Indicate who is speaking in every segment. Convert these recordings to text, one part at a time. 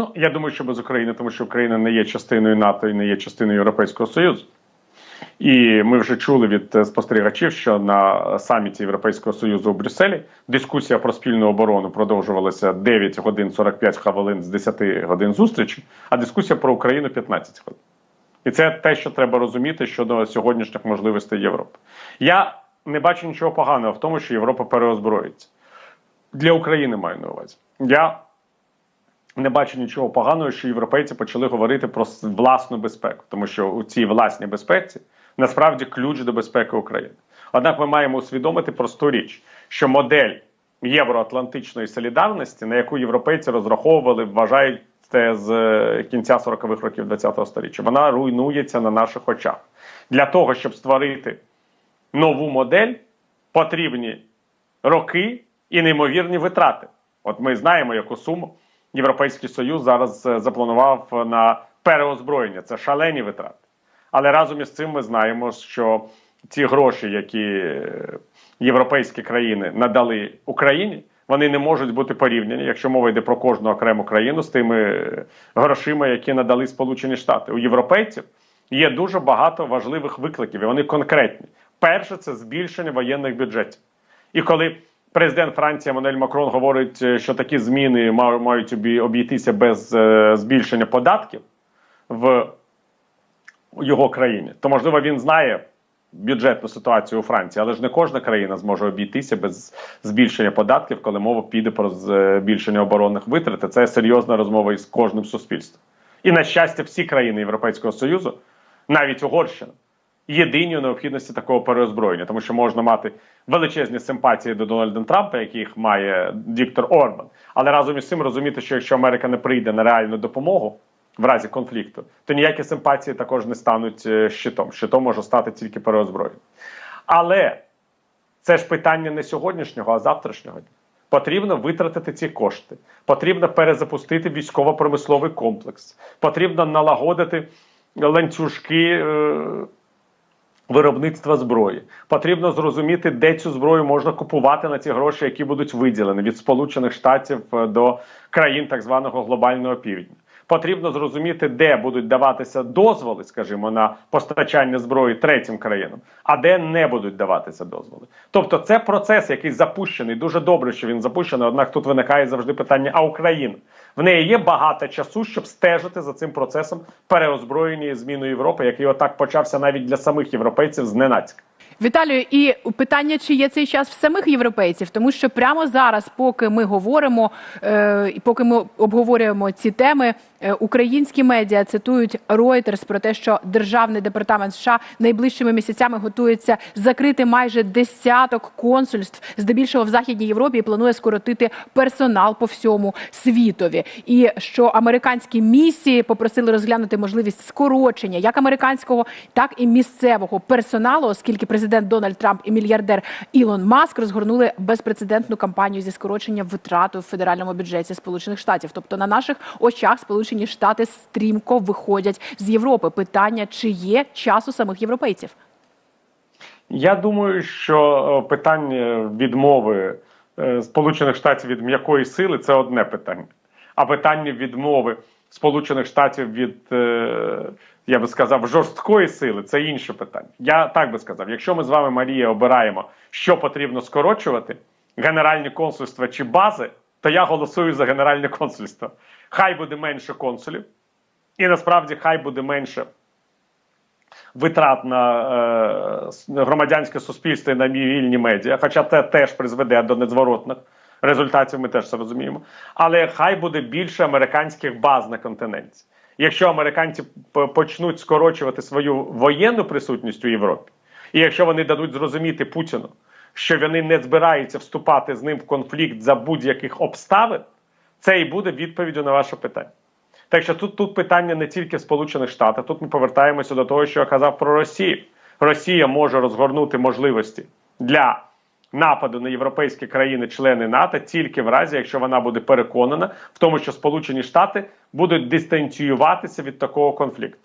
Speaker 1: Ну я думаю, що без України, тому що Україна не є частиною НАТО і не є частиною Європейського Союзу. І ми вже чули від е, спостерігачів, що на саміті Європейського союзу у Брюсселі дискусія про спільну оборону продовжувалася 9 годин 45 хвилин з 10 годин зустрічі, а дискусія про Україну 15 хвилин. І це те, що треба розуміти щодо сьогоднішніх можливостей Європи. Я не бачу нічого поганого в тому, що Європа переозброїться. Для України маю на увазі. Я не бачу нічого поганого, що європейці почали говорити про власну безпеку, тому що у цій власній безпеці насправді ключ до безпеки України. Однак ми маємо усвідомити просту річ, що модель євроатлантичної солідарності, на яку європейці розраховували, вважають це з е, кінця 40-х років ХХ століття, вона руйнується на наших очах. Для того, щоб створити нову модель, потрібні роки і неймовірні витрати. От ми знаємо, яку суму Європейський Союз зараз е, запланував на переозброєння. Це шалені витрати. Але разом із цим ми знаємо, що ці гроші, які е, європейські країни надали Україні, вони не можуть бути порівняні, якщо мова йде про кожну окрему країну з тими е, грошима, які надали Сполучені Штати. У європейців є дуже багато важливих викликів, і вони конкретні. Перше це збільшення воєнних бюджетів. І коли президент Франції Мануель Макрон говорить, е, що такі зміни мають обійтися без збільшення податків в його країні, то можливо він знає бюджетну ситуацію у Франції, але ж не кожна країна зможе обійтися без збільшення податків, коли мова піде про збільшення оборонних витрат. Це серйозна розмова із кожним суспільством. І на щастя, всі країни Європейського Союзу, навіть Угорщина, єдині у необхідності такого переозброєння, тому що можна мати величезні симпатії до Дональда Трампа, яких має Віктор Орбан, але разом із цим розуміти, що якщо Америка не прийде на реальну допомогу в разі конфлікту, то ніякі симпатії також не стануть е, щитом. Щитом може стати тільки переозброєння. Але це ж питання не сьогоднішнього, а завтрашнього дня. Потрібно витратити ці кошти, потрібно перезапустити військово-промисловий комплекс, потрібно налагодити ланцюжки е, виробництва зброї. Потрібно зрозуміти, де цю зброю можна купувати на ці гроші, які будуть виділені від Сполучених Штатів е, до країн так званого глобального півдня потрібно зрозуміти, де будуть даватися дозволи, скажімо, на постачання зброї третім країнам, а де не будуть даватися дозволи. Тобто, це процес, який запущений. Дуже добре, що він запущений. Однак тут виникає завжди питання: а Україна в неї є багато часу, щоб стежити за цим процесом переозброєння і зміну Європи, який отак почався навіть для самих європейців зненацька.
Speaker 2: Віталію, і питання, чи є цей час в самих європейців, тому що прямо зараз, поки ми говоримо, е, поки ми обговорюємо ці теми, е, українські медіа цитують Reuters про те, що державний департамент США найближчими місяцями готується закрити майже десяток консульств, здебільшого в західній Європі, і планує скоротити персонал по всьому світові. І що американські місії попросили розглянути можливість скорочення як американського, так і місцевого персоналу, оскільки президент президент Дональд Трамп і мільярдер Ілон Маск розгорнули безпрецедентну кампанію зі скорочення витрат у федеральному бюджеті Сполучених Штатів. Тобто на наших очах Сполучені Штати стрімко виходять з Європи. Питання чи є час у самих європейців?
Speaker 1: Я думаю, що питання відмови е, Сполучених Штатів від м'якої сили це одне питання, а питання відмови Сполучених Штатів від е, я би сказав, жорсткої сили це інше питання. Я так би сказав, якщо ми з вами, Марія, обираємо, що потрібно скорочувати, генеральні консульства чи бази, то я голосую за генеральне консульство. Хай буде менше консулів, і насправді хай буде менше витрат на е, громадянське суспільство і на вільні медіа, хоча це теж призведе до незворотних результатів, ми теж це розуміємо. Але хай буде більше американських баз на континенті якщо американці почнуть скорочувати свою воєнну присутність у Європі, і якщо вони дадуть зрозуміти Путіну, що вони не збираються вступати з ним в конфлікт за будь-яких обставин, це і буде відповіддю на ваше питання. Так що тут тут питання не тільки в Сполучених Штатах, тут ми повертаємося до того, що я казав про Росію. Росія може розгорнути можливості для нападу на європейські країни-члени НАТО тільки в разі, якщо вона буде переконана в тому, що Сполучені Штати будуть дистанціюватися від такого конфлікту.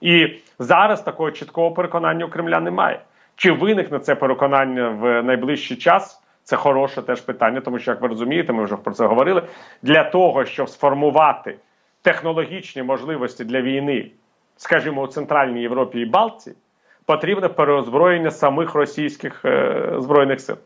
Speaker 1: І зараз такого чіткого переконання у Кремля немає. Чи виникне це переконання в найближчий час? Це хороше теж питання, тому що, як ви розумієте, ми вже про це говорили. Для того, щоб сформувати технологічні можливості для війни, скажімо, у Центральній Європі і Балтії, потрібне переозброєння самих російських е, збройних сил.